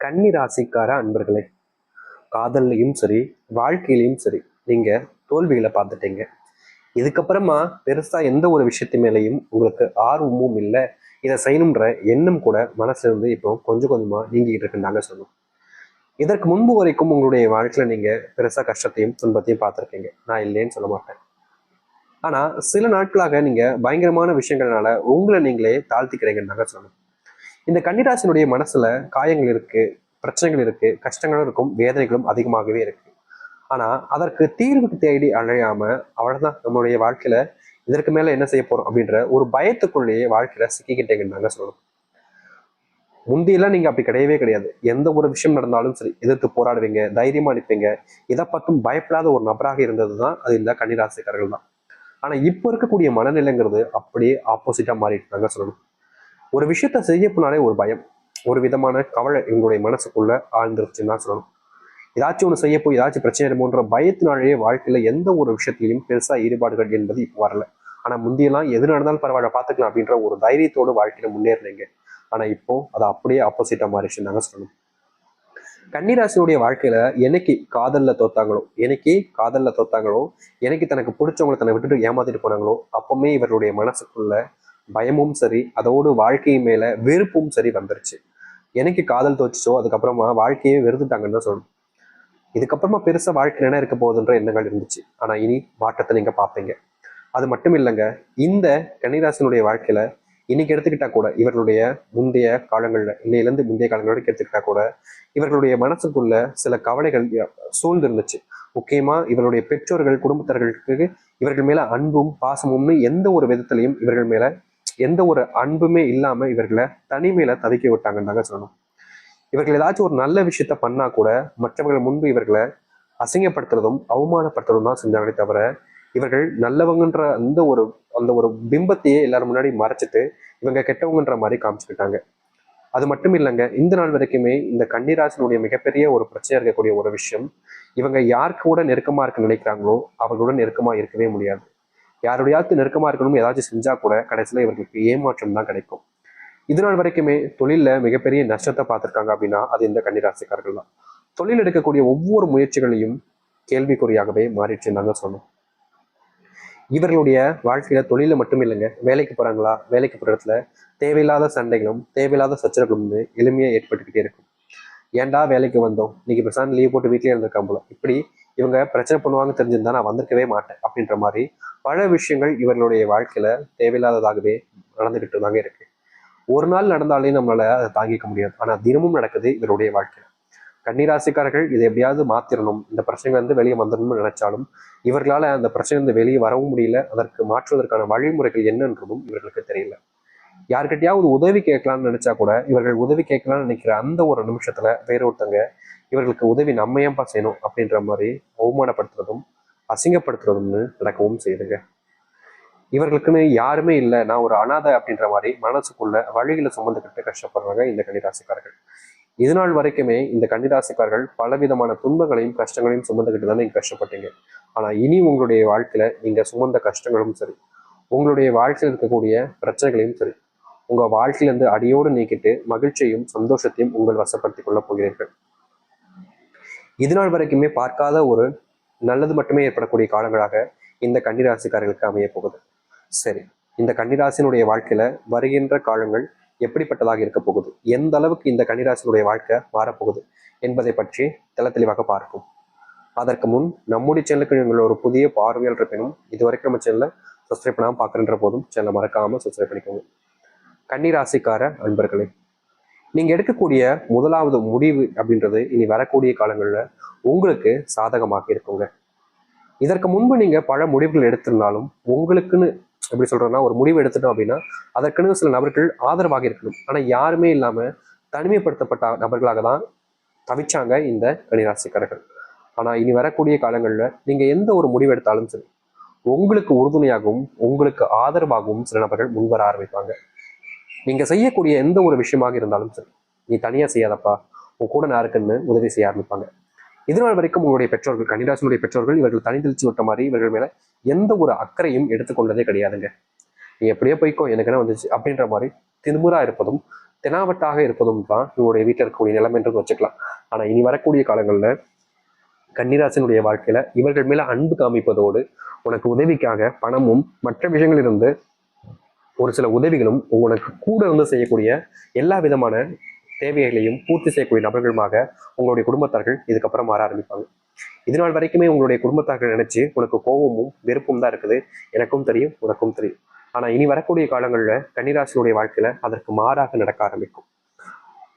கன்னி ராசிக்கார அன்பர்களே காதல்லையும் சரி வாழ்க்கையிலையும் சரி நீங்க தோல்விகளை பார்த்துட்டீங்க. இதுக்கப்புறமா பெருசா எந்த ஒரு விஷயத்து மேலேயும் உங்களுக்கு ஆர்வமும் இல்லை. இதை செய்யணுன்ற எண்ணம் கூட மனசுல இருந்து இப்போ கொஞ்சம் கொஞ்சமா நீங்கிட்டு இருக்குன்னு சொல்லணும். இதற்கு முன்பு வரைக்கும் உங்களுடைய வாழ்க்கையில நீங்க பெருசா கஷ்டத்தையும் துன்பத்தையும் பார்த்துருக்கீங்க. நான் இல்லைன்னு சொல்ல மாட்டேன். ஆனா சில நாட்களாக நீங்க பயங்கரமான விஷயங்கள்னால உங்களை நீங்களே தாழ்த்திக்கிறீங்கன்னு தாங்க சொல்லணும். இந்த கன்னிராசினுடைய மனசுல காயங்கள் இருக்கு பிரச்சனைகள் இருக்கு கஷ்டங்களும் இருக்கும் வேதனைகளும் அதிகமாகவே இருக்கு. ஆனா அதற்கு தீர்வுக்கு தேடி அழையாம அவ்வளவுதான் நம்மளுடைய வாழ்க்கையில இதற்கு மேல என்ன செய்ய போறோம் அப்படின்ற ஒரு பயத்துக்குள்ளேயே வாழ்க்கையில சிக்கிக்கிட்டேங்கன்னு தாங்க சொல்லணும். முந்தியெல்லாம் நீங்க அப்படி கிடையவே கிடையாது. எந்த ஒரு விஷயம் நடந்தாலும் சரி எதிர்த்து போராடுவீங்க தைரியமா நிற்பீங்க. இதை பார்த்தும் பயப்படாத ஒரு நபராக இருந்தது தான் அது இந்த கன்னிராசிக்காரர்கள் தான். ஆனா இப்போ இருக்கக்கூடிய மனநிலைங்கிறது அப்படியே ஆப்போசிட்டா மாறிட்டு தாங்க சொல்லணும். ஒரு விஷயத்த செய்ய போனாலே ஒரு பயம். ஒரு விதமான கவலை எங்களுடைய மனசுக்குள்ள ஆழ்ந்துருச்சுன்னு தான் சொல்லணும். ஏதாச்சும் ஒன்று செய்ய போய் ஏதாச்சும் பிரச்சனை இருக்குமோன்ற பயத்தினாலேயே வாழ்க்கையில எந்த ஒரு விஷயத்திலையும் பெருசா ஈடுபாடுகள் என்பது இப்போ வரல. ஆனா முந்தியெல்லாம் எது நடந்தாலும் பரவாயில்ல பார்த்துக்கலாம் அப்படின்ற ஒரு தைரியத்தோடு வாழ்க்கையில முன்னேறினீங்க. ஆனா இப்போ அது அப்படியே ஆப்போசிட்டா மாறிச்சுன்னு நாங்க சொல்லணும். கன்னிராசினுடைய வாழ்க்கையில எனக்கு காதல்ல தோத்தாங்களோ எனக்கு காதல்ல தோத்தாங்களோ எனக்கு தனக்கு பிடிச்சவங்களை தன்னை விட்டுட்டு ஏமாத்திட்டு போனாங்களோ அப்பவுமே இவர்களுடைய மனசுக்குள்ள பயமும் சரி அதோடு வாழ்க்கை மேல வெறுப்பும் சரி வந்துருச்சு. எனக்கு காதல் தோச்சிச்சோ அதுக்கப்புறமா வாழ்க்கையே வெறுத்துட்டாங்கன்னு தான் சொல்லணும். இதுக்கப்புறமா பெருசா வாழ்க்கை என்ன இருக்க போகுதுன்ற எண்ணங்கள் இருந்துச்சு. ஆனா இனி மாற்றத்தை நீங்க பார்ப்பீங்க. அது மட்டும் இல்லைங்க இந்த கன்னிராசனுடைய வாழ்க்கையில இன்னைக்கு எடுத்துக்கிட்டா கூட இவர்களுடைய முந்தைய காலங்கள்ல இன்னையிலேருந்து முந்தைய காலங்களோட எடுத்துக்கிட்டா கூட இவர்களுடைய மனசுக்குள்ள சில கவலைகள் சூழ்ந்து இருந்துச்சு முக்கியமா இவருடைய பெற்றோர்கள் குடும்பத்தர்களுக்கு இவர்கள் மேல அன்பும் பாசமும்னு எந்த ஒரு விதத்திலையும் இவர்கள் மேல எந்த ஒரு அன்புமே இல்லாம இவர்களை தனிமையில தவிக்க விட்டாங்கன்னு தாங்க சொல்லணும். இவர்கள் ஏதாச்சும் ஒரு நல்ல விஷயத்த பண்ணா கூட மற்றவர்கள் முன்பு இவர்களை அசிங்கப்படுத்துறதும் அவமானப்படுத்துறதும் தான் செஞ்சாங்களே தவிர இவர்கள் நல்லவங்கன்ற அந்த ஒரு அந்த ஒரு பிம்பத்தையே எல்லாரும் முன்னாடி மறைச்சிட்டு இவங்க கெட்டவங்கன்ற மாதிரி காமிச்சுக்கிட்டாங்க. அது மட்டும் இல்லைங்க இந்த நாள் வரைக்குமே இந்த கன்னிராசனுடைய மிகப்பெரிய ஒரு பிரச்சனையாக இருக்கக்கூடிய ஒரு விஷயம் இவங்க யாருக்கு கூட நெருக்கமா இருக்க நினைக்கிறாங்களோ அவர்களுடன் நெருக்கமா இருக்கவே முடியாது. யாருடையாவது நெருக்கமா இருக்கணும் ஏதாச்சும் செஞ்சா கூட கடைசியில இவர்களுக்கு ஏமாற்றம் தான் கிடைக்கும். இது நாள் வரைக்குமே தொழில்ல மிகப்பெரிய நஷ்டத்தை பார்த்திருக்காங்க அப்படின்னா அது இந்த கன்னிராசிக்காரர்கள் தான். தொழில் எடுக்கக்கூடிய ஒவ்வொரு முயற்சிகளையும் கேள்விக்குறியாகவே மாறிடுச்சுன்னு தாங்க சொன்னோம் இவர்களுடைய வாழ்க்கையில தொழில மட்டும் இல்லைங்க வேலைக்கு போறாங்களா வேலைக்கு போற இடத்துல தேவையில்லாத சண்டைகளும் தேவையில்லாத சச்சரவுகளும் எளிமையா ஏற்பட்டுக்கிட்டே இருக்கும். ஏன்டா வேலைக்கு வந்தோம்? இன்னைக்கு பிரசாந்த் லீவ் போட்டு வீட்லயே இருந்திருக்கான் போல. இப்படி இவங்க பிரச்சனை பண்ணுவாங்க தெரிஞ்சிருந்தா நான் வந்திருக்கவே மாட்டேன் அப்படின்ற மாதிரி பல விஷயங்கள் இவர்களுடைய வாழ்க்கையில தேவையில்லாததாகவே நடந்துகிட்டு தாங்க இருக்கு. ஒரு நாள் நடந்தாலே நம்மளால அதை தாங்கிக்க முடியாது. ஆனா தினமும் நடக்குது இவருடைய வாழ்க்கையில. கன்னிராசிக்காரர்கள் இதை எப்படியாவது மாத்திரணும். இந்த பிரச்சனைகள் வந்து வெளியே வந்துடணும்னு நினைச்சாலும் இவர்களால அந்த பிரச்சனை வந்து வெளியே வரவும் முடியல. அதற்கு மாற்றுவதற்கான வழிமுறைகள் என்னன்றதும் இவர்களுக்கு தெரியல. யார்கிட்டயாவது உதவி கேட்கலாம்னு நினைச்சா கூட இவர்கள் உதவி கேட்கலாம்னு நினைக்கிற அந்த ஒரு நிமிஷத்துல வேற ஒருத்தங்க இவர்களுக்கு உதவி நம்ம ஏன்பா செய்யணும் அப்படின்ற மாதிரி அவமானப்படுத்துறதும் அசிங்கப்படுத்துறதும்னு நடக்கவும் செய்யுதுங்க. இவர்களுக்குன்னு யாருமே இல்லை. நான் ஒரு அனாதை அப்படின்ற மாதிரி மனசுக்குள்ள வழிகளை சுமந்துக்கிட்டு கஷ்டப்படுறாங்க இந்த கன்னிராசிக்காரர்கள். இது நாள் வரைக்குமே இந்த கன்னிராசிக்காரர்கள் பலவிதமான துன்பங்களையும் கஷ்டங்களையும் சுமந்துக்கிட்டு தான் நீங்க கஷ்டப்பட்டீங்க. ஆனா இனி உங்களுடைய வாழ்க்கையில நீங்க சுமந்த கஷ்டங்களும் சரி உங்களுடைய வாழ்க்கையில் இருக்கக்கூடிய பிரச்சனைகளையும் சரி உங்க வாழ்க்கையிலிருந்து அடியோடு நீக்கிட்டு மகிழ்ச்சியும் சந்தோஷத்தையும் உங்கள் வசப்படுத்திக் கொள்ளப் போகிறீர்கள். இது நாள் வரைக்குமே பார்க்காத ஒரு நல்லது மட்டுமே ஏற்படக்கூடிய காலங்களாக இந்த கன்னிராசிக்காரர்களுக்கு அமைய போகுது. சரி இந்த கன்னிராசினுடைய வாழ்க்கையில வருகின்ற காலங்கள் எப்படிப்பட்டதாக இருக்க போகுது? எந்த அளவுக்கு இந்த கன்னிராசினுடைய வாழ்க்கை மாறப்போகுது என்பதை பற்றி தெல தெளிவாக பார்ப்போம். அதற்கு முன் நம்முடைய சேனலுக்கு நீங்கள் ஒரு புதிய பார்வையாளர் இருப்பினும் இது வரைக்கும் நம்ம சேனலை சப்ஸ்கிரைப் பண்ணாமல் பார்க்குறன்ற போதும் சேனலை மறக்காமல் சப்ஸ்கிரைப் பண்ணிக்கோங்க. கன்னிராசிக்கார அன்பர்களே நீங்க எடுக்கக்கூடிய முதலாவது முடிவு அப்படின்றது இனி வரக்கூடிய காலங்களில் உங்களுக்கு சாதகமாக இருக்குங்க. இதற்கு முன்பு நீங்க பல முடிவுகள் எடுத்திருந்தாலும் உங்களுக்குன்னு எப்படி சொல்றேன்னா ஒரு முடிவு எடுத்துட்டோம் அப்படின்னா அதற்குன்னு சில நபர்கள் ஆதரவாக இருக்கணும். ஆனா யாருமே இல்லாம தனிமைப்படுத்தப்பட்ட நபர்களாக தான் தவிச்சாங்க இந்த கன்னிராசிக்காரர்கள். ஆனா இனி வரக்கூடிய காலங்களில் நீங்க எந்த ஒரு முடிவு எடுத்தாலும் சரி உங்களுக்கு உறுதுணையாகவும் உங்களுக்கு ஆதரவாகவும் சில நபர்கள் முன்வர ஆரம்பிப்பாங்க. நீங்கள் செய்யக்கூடிய எந்த ஒரு விஷயமாக இருந்தாலும் சரி நீ தனியாக செய்யாதப்பா உன் கூட நான் இருக்குன்னு உதவி செய்ய ஆரம்பிப்பாங்க. இதனால் வரைக்கும் உங்களுடைய பெற்றோர்கள் கன்னிராசனுடைய பெற்றோர்கள் இவர்கள் தனித்தெளிச்சு விட்ட மாதிரி இவர்கள் மேலே எந்த ஒரு அக்கறையும் எடுத்துக்கொண்டதே கிடையாதுங்க. நீ எப்படியோ போய்க்கோ எனக்கு என்ன வந்துச்சு அப்படின்ற மாதிரி திமுறா இருப்பதும் தெனாவட்டாக இருப்பதும் தான் உங்களுடைய வீட்டில் இருக்கக்கூடிய நிலைமைன்றது வச்சுக்கலாம். ஆனா இனி வரக்கூடிய காலங்களில் கன்னிராசனுடைய வாழ்க்கையில இவர்கள் மேலே அன்பு காமிப்பதோடு உனக்கு உதவிக்காக பணமும் மற்ற விஷயங்களிலிருந்து ஒரு சில உதவிகளும் உங்களுக்கு கூட இருந்து செய்யக்கூடிய எல்லா விதமான தேவைகளையும் பூர்த்தி செய்யக்கூடிய நபர்களுமாக உங்களுடைய குடும்பத்தார்கள் இதுக்கப்புறம் மாற ஆரம்பிப்பாங்க. இது நாள் வரைக்குமே உங்களுடைய குடும்பத்தார்கள் நினைச்சு உனக்கு கோபமும் வெறுப்பும் தான் இருக்குது. எனக்கும் தெரியும் உனக்கும் தெரியும். ஆனா இனி வரக்கூடிய காலங்கள்ல கன்னிராசினுடைய வாழ்க்கையில அதற்கு மாறாக நடக்க ஆரம்பிக்கும்.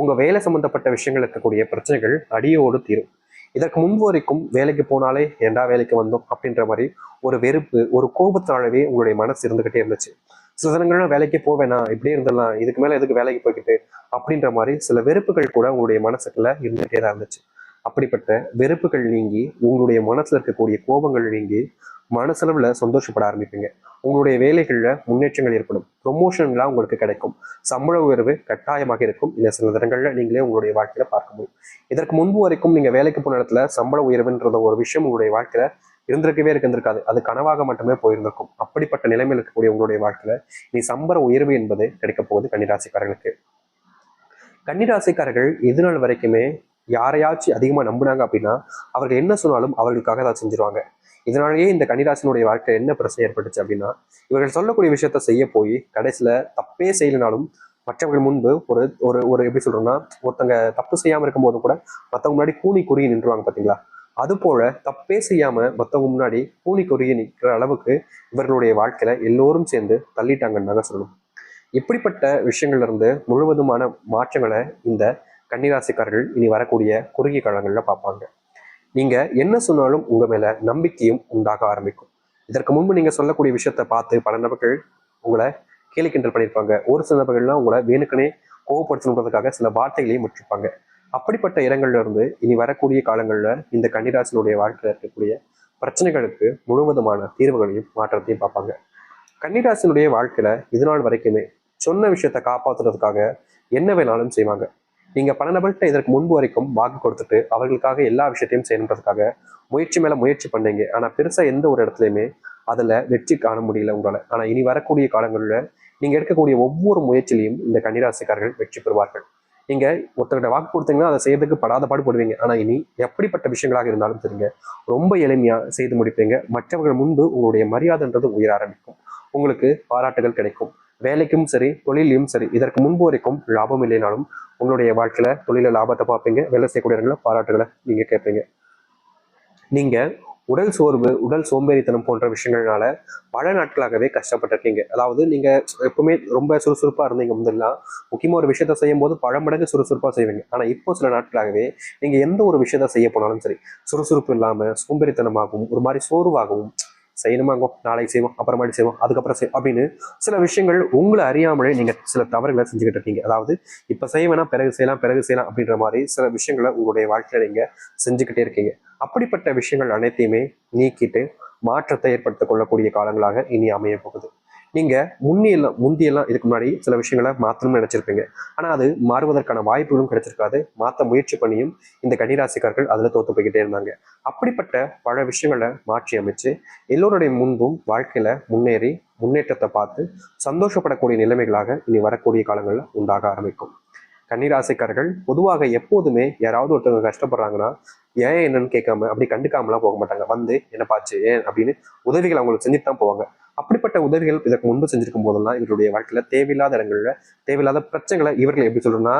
உங்க வேலை சம்பந்தப்பட்ட விஷயங்கள் இருக்கக்கூடிய பிரச்சனைகள் அடியோடு தீரும். இதற்கு முன்பு வரைக்கும் வேலைக்கு போனாலே ஏண்டா வேலைக்கு வந்தோம் அப்படின்ற மாதிரி ஒரு வெறுப்பு ஒரு கோபத்தாழவே உங்களுடைய மனசு இருந்துகிட்டே இருந்துச்சு. சில தினங்கள்லாம் வேலைக்கே போவேனா இப்படியே இருந்துடலாம் இதுக்கு மேலே எதுக்கு வேலைக்கு போய்கிட்டு அப்படின்ற மாதிரி சில வெறுப்புகள் கூட உங்களுடைய மனசுக்குள்ள இருந்துகிட்டே தான் இருந்துச்சு. அப்படிப்பட்ட வெறுப்புகள் நீங்கி உங்களுடைய மனசுல இருக்கக்கூடிய கோபங்கள் நீங்கி மனசளவில் சந்தோஷப்பட ஆரம்பிப்பீங்க. உங்களுடைய வேலைகளில் முன்னேற்றங்கள் ஏற்படும். ப்ரொமோஷன்லாம் உங்களுக்கு கிடைக்கும். சம்பள உயர்வு கட்டாயமாக இருக்கும். இந்த சில தினங்களில் நீங்களே உங்களுடைய வாழ்க்கையில பார்க்க முடியும். இதற்கு முன்பு வரைக்கும் நீங்கள் வேலைக்கு போன இடத்துல சம்பள உயர்வுன்றத ஒரு விஷயம் உங்களுடைய வாழ்க்கையில இருந்திருக்கவே இருந்திருக்காது. அது கனவாக மட்டுமே போயிருந்திருக்கும். அப்படிப்பட்ட நிலைமையில் இருக்கக்கூடிய உங்களுடைய வாழ்க்கையில நீ சம்பர உயர்வு என்பது கிடைக்க போகுது கன்னிராசிக்காரர்களுக்கு. கன்னிராசிக்காரர்கள் இது வரைக்குமே யாரையாச்சும் அதிகமா நம்பினாங்க அப்படின்னா அவர்கள் என்ன சொன்னாலும் அவர்களுக்காக தான் செஞ்சிருவாங்க. இதனாலேயே இந்த கன்னிராசினுடைய வாழ்க்கை என்ன பிரச்சனை ஏற்பட்டுச்சு அப்படின்னா இவர்கள் சொல்லக்கூடிய விஷயத்த செய்ய போய் கடைசியில தப்பே செய்யலனாலும் மற்றவர்கள் முன்பு ஒரு ஒரு ஒரு எப்படி சொல்றோம்னா ஒருத்தங்க தப்பு செய்யாம இருக்கும்போது கூட மற்றவங்க முன்னாடி கூலி குறுகி நின்றுவாங்க பார்த்தீங்களா அது போல தப்பே செய்யாம மற்றவங்க முன்னாடி கூனி குறுகி நிற்கிற அளவுக்கு இவர்களுடைய வாழ்க்கையில எல்லோரும் சேர்ந்து தள்ளிட்டாங்கன்னு தாங்க சொல்லணும். இப்படிப்பட்ட விஷயங்கள்ல இருந்து முழுவதுமான மாற்றங்களை இந்த கன்னிராசிக்காரர்கள் இனி வரக்கூடிய குறுகிய காலங்களில் பார்ப்பாங்க. நீங்க என்ன சொன்னாலும் உங்க மேல நம்பிக்கையும் உண்டாக ஆரம்பிக்கும். இதற்கு முன்பு நீங்க சொல்லக்கூடிய விஷயத்த பார்த்து பல நபர்கள் உங்களை கேலி கிண்டல் பண்ணியிருப்பாங்க. ஒரு சில நபர்கள்லாம் உங்களை வேணுக்கனே கோவப்படுத்தணுன்றதுக்காக சில வார்த்தைகளையும் விட்டுருப்பாங்க அப்படிப்பட்ட இடங்கள்ல இருந்து இனி வரக்கூடிய காலங்களில் இந்த கன்னிராசினுடைய வாழ்க்கையில் இருக்கக்கூடிய பிரச்சனைகளுக்கு முழுவதுமான தீர்வுகளையும் மாற்றத்தையும் பார்ப்பாங்க. கன்னிராசினுடைய வாழ்க்கையில இது நாள் வரைக்குமே சொன்ன விஷயத்த காப்பாற்றுறதுக்காக என்ன வேணாலும் செய்வாங்க. நீங்க பல நபர்கிட்ட இதற்கு முன்பு வரைக்கும் வாக்கு கொடுத்துட்டு அவர்களுக்காக எல்லா விஷயத்தையும் செய்யணுன்றதுக்காக முயற்சி மேல முயற்சி பண்ணீங்க. ஆனா பெருசா எந்த ஒரு இடத்துலையுமே அதுல வெற்றி காண முடியல உங்களால. ஆனா இனி வரக்கூடிய காலங்களில் நீங்க எடுக்கக்கூடிய ஒவ்வொரு முயற்சியிலையும் இந்த கன்னிராசிக்காரர்கள் வெற்றி பெறுவார்கள். நீங்க ஒருத்தர்கிட்ட வாக்கு கொடுத்தீங்கன்னா அதை செய்யறதுக்கு படாத பாடுபடுவீங்க. ஆனா இனி எப்படிப்பட்ட விஷயங்களாக இருந்தாலும் தெரியுங்க. ரொம்ப எளிமையா செய்து முடிப்பீங்க. மற்றவர்கள் முன்பு உங்களுடைய மரியாதைன்றது உயர ஆரம்பிக்கும். உங்களுக்கு பாராட்டுகள் கிடைக்கும். வேலைக்கும் சரி தொழிலையும் சரி இதற்கு முன்பு வரைக்கும் லாபம் இல்லைனாலும் உங்களுடைய வாழ்க்கையில தொழில லாபத்தை பார்ப்பீங்க. வேலை செய்யக்கூடிய இடங்களில் பாராட்டுகளை நீங்க கேட்பீங்க. நீங்க உடல் சோர்வு உடல் சோம்பேறித்தனம் போன்ற விஷயங்கள்னால பல நாட்களாகவே கஷ்டப்பட்டிருக்கீங்க. அதாவது நீங்க எப்பவுமே ரொம்ப சுறுசுறுப்பா இருந்தீங்க முதல்லாம் முக்கியமா ஒரு விஷயத்த செய்யும் போது பல மடங்கு சுறுசுறுப்பா செய்வீங்க. ஆனா இப்போ சில நாட்களாகவே நீங்க எந்த ஒரு விஷயத்த செய்ய போனாலும் சரி சுறுசுறுப்பு இல்லாம சோம்பேறித்தனமாகவும் ஒரு மாதிரி சோர்வாகவும் செய்யணுமாங்கோ நாளைக்கு செய்வோம் அப்புறமாட்டி செய்வோம் அதுக்கப்புறம் செய்வோம் அப்படின்னு சில விஷயங்கள் உங்களை அறியாமலே நீங்கள் சில தவறுகளை செஞ்சுக்கிட்டு இருக்கீங்க. அதாவது இப்போ செய்ய வேணாம் பிறகு செய்யலாம் பிறகு செய்யலாம் அப்படின்ற மாதிரி சில விஷயங்களை உங்களுடைய வாழ்க்கையில் நீங்கள் செஞ்சுக்கிட்டே இருக்கீங்க. அப்படிப்பட்ட விஷயங்கள் அனைத்தையுமே நீக்கிட்டு மாற்றத்தை ஏற்படுத்திக் கொள்ளக்கூடிய காலங்களாக இனி அமைய போகுது. நீங்கள் முன்னியெல்லாம் முந்தியெல்லாம் இதுக்கு முன்னாடி சில விஷயங்களை மாற்றணும்னு நினச்சிருப்பீங்க. ஆனால் அது மாறுவதற்கான வாய்ப்புகளும் கிடைச்சிருக்காது. மாற்ற முயற்சி பண்ணியும் இந்த கன்னிராசிக்காரர்கள் அதில் தோற்று போய்கிட்டே இருந்தாங்க. அப்படிப்பட்ட பல விஷயங்களை மாற்றி அமைச்சு எல்லோருடைய முன்பும் வாழ்க்கையில் முன்னேறி முன்னேற்றத்தை பார்த்து சந்தோஷப்படக்கூடிய நிலைமைகளாக இனி வரக்கூடிய காலங்களில் உண்டாக ஆரம்பிக்கும். கன்னிராசிக்காரர்கள் பொதுவாக எப்போதுமே யாராவது ஒருத்தவங்க கஷ்டப்படுறாங்கன்னா ஏன் என்னன்னு கேட்காம அப்படி கண்டுக்காமலாம் போக மாட்டாங்க. வந்து என்ன பாச்சு ஏன்? அப்படின்னு உதவிகள் அவங்களுக்கு செஞ்சுட்டு தான் போவாங்க. அப்படிப்பட்ட உதவிகள் இதற்கு முன்பு செஞ்சிருக்கும் போதெல்லாம் இவருடைய வாழ்க்கையில தேவையில்லாத இடங்கள்ல தேவையில்லாத பிரச்சனைகளை இவர்கள் எப்படி சொல்றேன்னா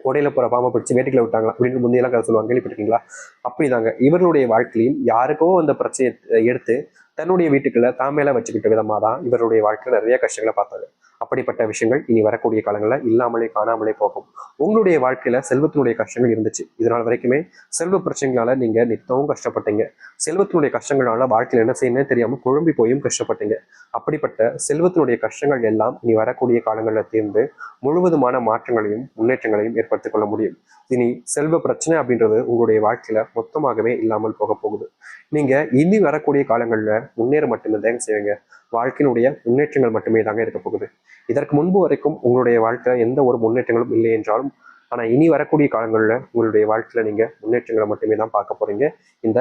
உடையில போற பாம்பை பிடிச்சி வேட்டிக்கல விட்டாங்க அப்படின்னு முந்தையெல்லாம் கதை சொல்லுவாங்க. கேள்விப்பட்டிருக்கீங்களா? அப்படிதாங்க. இவர்களுடைய வாழ்க்கையிலையும் யாருக்கோ அந்த பிரச்சனையை எடுத்து தன்னுடைய வீட்டுக்குள்ள தாமையில வச்சுக்கிட்ட விதமா தான் இவருடைய வாழ்க்கையில நிறைய கஷ்டங்களை பார்த்தாங்க. அப்படிப்பட்ட விஷயங்கள் இனி வரக்கூடிய காலங்களில் இல்லாமலே காணாமலே போகும். உங்களுடைய வாழ்க்கையில செல்வத்தினுடைய கஷ்டங்கள் இருந்துச்சு. இதனால் வரைக்குமே செல்வ பிரச்சனைகளால நீங்க நித்தவும் கஷ்டப்பட்டீங்க. செல்வத்தினுடைய கஷ்டங்களால வாழ்க்கையில என்ன செய்யணும்னு தெரியாம குழம்பி போயும் கஷ்டப்பட்டீங்க. அப்படிப்பட்ட செல்வத்தினுடைய கஷ்டங்கள் எல்லாம் இனி வரக்கூடிய காலங்களில் தீர்ந்து முழுவதுமான மாற்றங்களையும் முன்னேற்றங்களையும் ஏற்படுத்திக் கொள்ள முடியும். இனி செல்வ பிரச்சனை அப்படின்றது உங்களுடைய வாழ்க்கையில மொத்தமாகவே இல்லாமல் போக போகுது. நீங்க இனி வரக்கூடிய காலங்கள்ல முன்னேற மட்டுமே தாங்க செய்வீங்க வாழ்க்கையினுடைய முன்னேற்றங்கள் மட்டுமே தாங்க இருக்க போகுது. இதற்கு முன்பு வரைக்கும் உங்களுடைய வாழ்க்கையில எந்த ஒரு முன்னேற்றங்களும் இல்லை என்றாலும் ஆனா இனி வரக்கூடிய காலங்களில் உங்களுடைய வாழ்க்கையில நீங்க முன்னேற்றங்களை மட்டுமே தான் பார்க்க போறீங்க. இந்த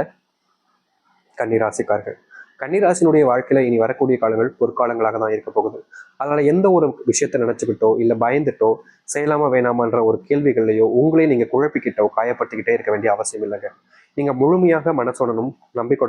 கன்னிராசிக்காரர்கள். கன்னிராசினுடைய வாழ்க்கையில இனி வரக்கூடிய காலங்கள் பொற்காலங்களாக தான் இருக்க போகுது. அதனால எந்த ஒரு விஷயத்தை நினைச்சுக்கிட்டோ இல்ல பயந்துட்டோ செய்யலாமா வேணாமான்ற ஒரு கேள்விகள்லையோ உங்களே நீங்க குழப்பிக்கிட்டோ காயப்படுத்திக்கிட்டே இருக்க வேண்டிய அவசியம் இல்லைங்க. நீங்க முழுமையாக மனசுடனும் நம்பிக்கை